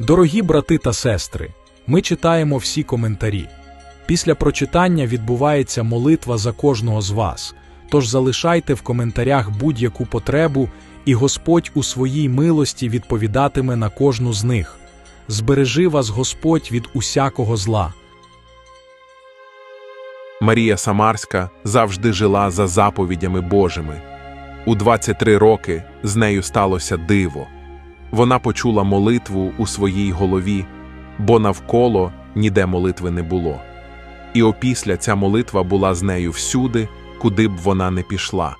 Дорогі брати та сестри, ми читаємо всі коментарі. Після прочитання відбувається молитва за кожного з вас. Тож залишайте в коментарях будь-яку потребу, і Господь у своїй милості відповідатиме на кожну з них. Збережи вас Господь від усякого зла. Марія Самарська завжди жила за заповідями Божими. У 23 роки з нею сталося диво. Вона почула молитву у своїй голові, бо навколо ніде молитви не було. І опісля ця молитва була з нею всюди, куди б вона не пішла.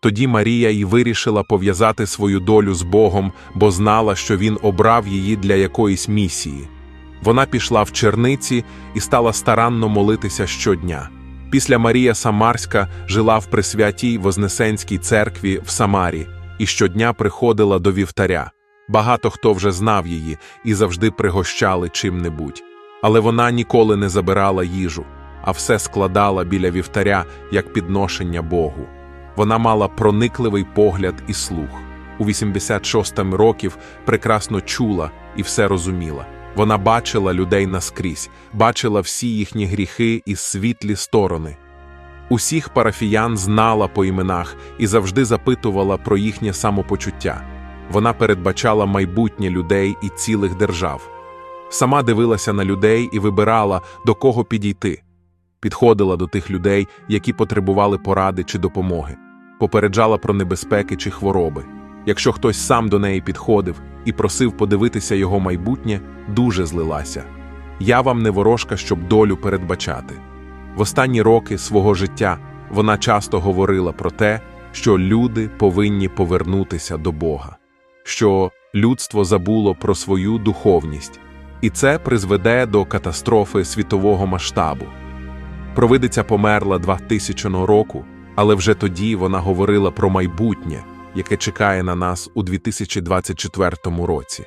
Тоді Марія й вирішила пов'язати свою долю з Богом, бо знала, що він обрав її для якоїсь місії. Вона пішла в черниці і стала старанно молитися щодня. Після Марія Самарська жила в Пресвятій Вознесенській церкві в Самарі і щодня приходила до вівтаря. Багато хто вже знав її і завжди пригощали чим-небудь. Але вона ніколи не забирала їжу, а все складала біля вівтаря як підношення Богу. Вона мала проникливий погляд і слух. У 86 років прекрасно чула і все розуміла. Вона бачила людей наскрізь, бачила всі їхні гріхи і світлі сторони. Усіх парафіян знала по іменах і завжди запитувала про їхнє самопочуття. Вона передбачала майбутнє людей і цілих держав. Сама дивилася на людей і вибирала, до кого підійти. Підходила до тих людей, які потребували поради чи допомоги, попереджала про небезпеки чи хвороби. Якщо хтось сам до неї підходив і просив подивитися його майбутнє, дуже злилася. Я вам не ворожка, щоб долю передбачати. В останні роки свого життя вона часто говорила про те, що люди повинні повернутися до Бога, що людство забуло про свою духовність, і це призведе до катастрофи світового масштабу. Провидиця померла 2000 року, але вже тоді вона говорила про майбутнє, яке чекає на нас у 2024 році.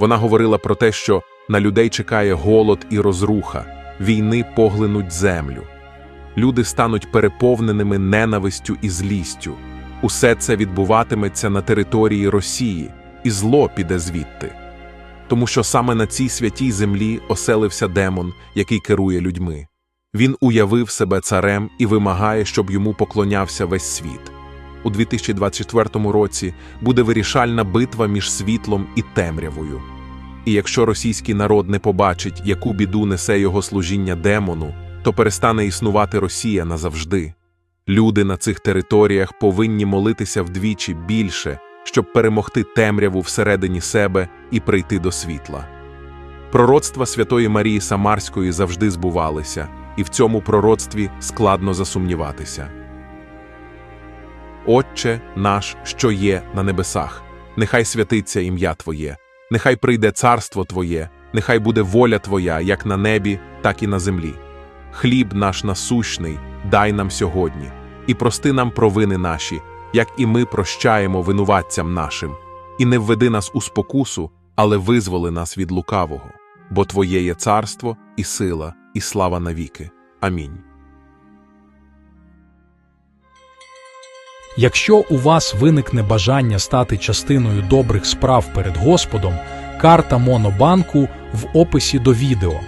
Вона говорила про те, що на людей чекає голод і розруха, війни поглинуть землю. Люди стануть переповненими ненавистю і злістю. Усе це відбуватиметься на території Росії, і зло піде звідти. Тому що саме на цій святій землі оселився демон, який керує людьми. Він уявив себе царем і вимагає, щоб йому поклонявся весь світ. У 2024 році буде вирішальна битва між світлом і темрявою. І якщо російський народ не побачить, яку біду несе його служіння демону, то перестане існувати Росія назавжди. Люди на цих територіях повинні молитися вдвічі більше, щоб перемогти темряву всередині себе і прийти до світла. Пророцтва Святої Марії Самарської завжди збувалися, і в цьому пророцтві складно засумніватися. Отче наш, що є на небесах, нехай святиться ім'я Твоє, нехай прийде царство Твоє, нехай буде воля Твоя, як на небі, так і на землі. Хліб наш насущний, дай нам сьогодні, і прости нам провини наші, як і ми прощаємо винуватцям нашим, і не введи нас у спокусу, але визволи нас від лукавого, бо Твоє є царство, і сила, і слава навіки. Амінь. Якщо у вас виникне бажання стати частиною добрих справ перед Господом, карта Монобанку в описі до відео.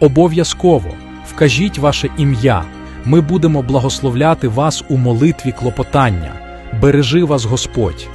Обов'язково вкажіть ваше ім'я. Ми будемо благословляти вас у молитві клопотання. Бережи вас Господь!